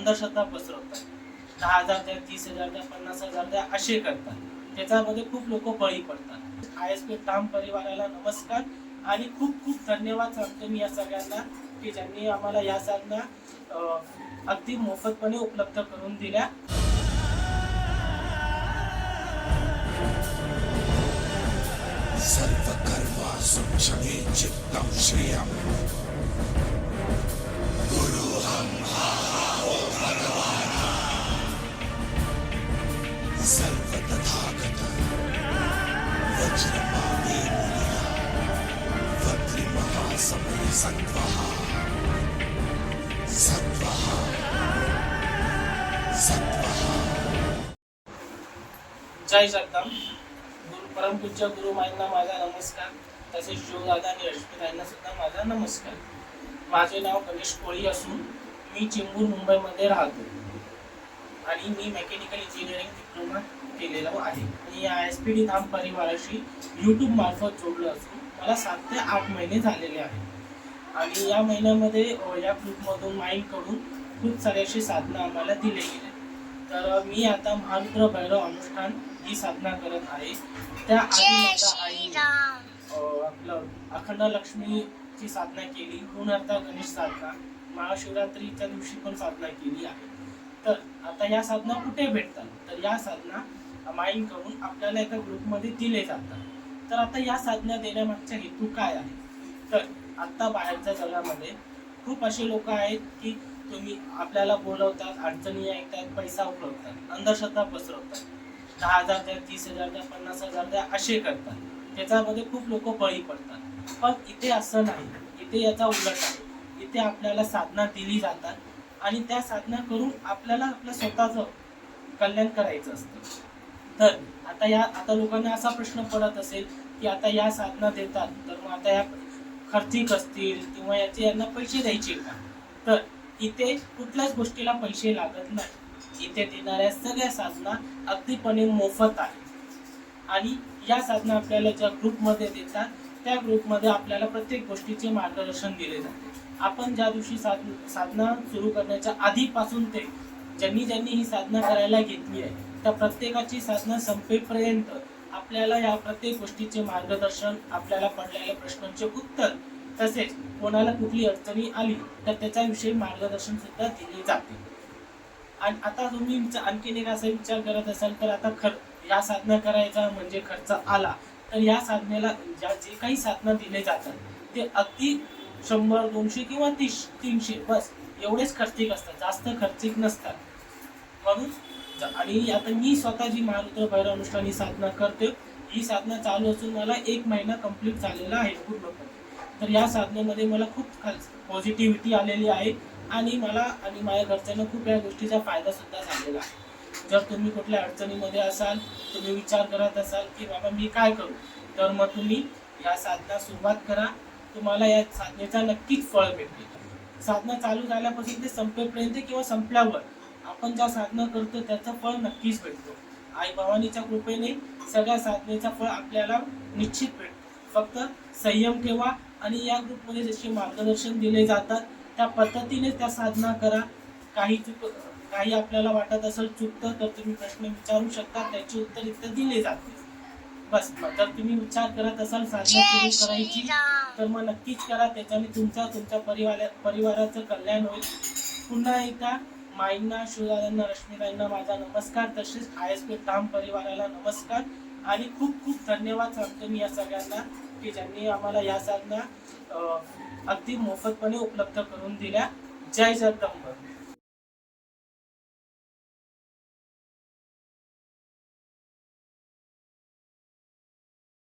अंधश्रद्धा पसरवतात. दहा हजार द्या तीस हजार द्या पन्नास हजार द्या असे करतात. त्याच्यामध्ये खूप लोक बळी पडतात. आय एस पी ठाम परिवाराला नमस्कार आणि खूप खूप धन्यवाद सांगतो मी या सगळ्यांना की ज्यांनी आम्हाला या साधना अगदी मोफतपणे उपलब्ध करून दिल्या. सर्व सर्वकर्मासु क्षमे चित्तम श्रियम् जय जगदाम गुरु परमपूज्य गुरुमाईंना माझा नमस्कार. तसेच शिवदादा आणि रश्मीताईंना सुद्धा माझा नमस्कार. माझे नाव गणेश कोळी असून मी चेंबूर मुंबईमध्ये राहतो. आणि मी मेकॅनिकल इंजिनिअरिंग डिप्लोमा केलेला आहे. आणि या एस पी डी धाम परिवाराशी यूट्यूब मार्फत जोडलं असून मला सात ते आठ महिने झालेले आहेत. आणि या महिन्यामध्ये या ग्रुपमधून माईंडकडून खूप सारे अशी साधनं आम्हाला दिले गेले. तर मी आता महारुद्र भैरव अनुष्ठान ही साधना करत आहे. त्या आधी आपलं अखंड लक्ष्मीची साधना केली पुनर्ता गणेश साधना महाशिवरात्रीच्या दिवशी पण साधना केली आहे. तर आता या साधना कुठे भेटतात? तर या साधना माईंकडून आपल्याला एका ग्रुपमध्ये दिले जातात. तर आता या साधना देण्यामागचा हेतू काय आहे? तर आत्ता बाहेरच्या जगामध्ये खूप असे लोक आहेत की तुम्ही आपल्याला बोलवतात अडचणी ऐकतात पैसा उकळवतात अंधश्रद्धा पसरवतात. दहा हजार द्या तीस हजार द्या पन्नास हजार द्या असे करतात. त्याच्यामध्ये खूप लोक बळी पडतात. पण इथे असं नाही. इथे याचा उलट आहे. इथे आपल्याला साधना दिली जातात. आणि त्या साधना करून आपल्याला आपलं स्वतःचं कल्याण करायचं असतं. तर आता या आता लोकांना असा प्रश्न पडत असेल की आता या साधना देतात तर मग आता या खर्चिक असतील किंवा याचे यांना पैसे द्यायचे का? तर इथे कुठल्याच गोष्टीला पैसे लागत नाही. इथे देणाऱ्या सगळ्या साधना अगदीपणे मोफत आहे आणि या साधना आपल्याला ज्या ग्रुपमध्ये देतात त्या ग्रुपमध्ये आपल्याला प्रत्येक गोष्टीचे मार्गदर्शन दिले जाते. आपण ज्या दिवशी साध साधना सुरू करण्याच्या आधीपासून ते ज्यांनी ज्यांनी ही साधना करायला घेतली आहे त्या प्रत्येकाची साधना संपेपर्यंत आपल्याला या प्रत्येक गोष्टीचे मार्गदर्शन आपल्याला पडलेल्या प्रश्नांचे उत्तर तसेच कोणाला कुठली अडचणी आली तर त्याच्याविषयी मार्गदर्शन सुद्धा दिले जाते. आणि आता तुम्ही आणखीन एक असा विचार करत असाल तर आता खर या साधना करायचा म्हणजे खर्च आला. तर या साधनेला ज्या जे काही साधना दिले जातात ते अगदी शंभर दोनशे किंवा तीस तीनशे बस. एवढेच खर्चिक असतात. जास्त खर्चिक नसतात. म्हणून आणि आता मी स्वतः जी महारुद्र भैरव अनुष्ठान ही साधना करते ही साधना चालू असून मला एक महिना कंप्लीट झालेला आहे पूर्णपणे. तर या साधनेमध्ये मला खूप पॉझिटिव्हिटी आलेली आहे आणि मला आणि माझ्या घरच्यांना खूप या गोष्टीचा फायदा सुद्धा झालेला आहे. जर तुम्ही कुठल्या अडचणीमध्ये असाल तुम्ही विचार करत असाल की बाबा मी काय करू? तर मग तुम्ही या साधना सुरुवात करा. तुम्हाला या साधनेचा नक्कीच फळ भेटेल साधना चालू झाल्यापासून ते संपेपर्यंत किंवा संपल्यावर आपण ज्या साधना करतो त्याचं फळ नक्कीच भेटतो. आई भवानीच्या कृपेने सगळ्या साधनेचा फळ आपल्याला निश्चित भेटतो. फक्त संयम ठेवा आणि या ग्रुपमध्ये जसे मार्गदर्शन दिले जातात त्या पद्धतीने त्या साधना करा. काही चुक काही आपल्याला वाटत असेल चुकतं तर तुम्ही प्रश्न विचारू शकता. त्याची उत्तर इथं दिले जाते बस जर तुम्ही विचार करत असाल साधना सुरू करायची तर मग नक्कीच करा त्याच्याने तुमचा तुमच्या परिवारा परिवाराचं कल्याण होईल. पुन्हा एकदा माईंना शिवदादांना रश्मीताईंना माझा नमस्कार तसेच आय एस पी ठाम परिवाराला नमस्कार आणि खूप खूप धन्यवाद सांगतो मी या सगळ्यांना की ज्यांनी आम्हाला या साधना अगदी मोफतपणे उपलब्ध करून दिल्या. जय जगदंब.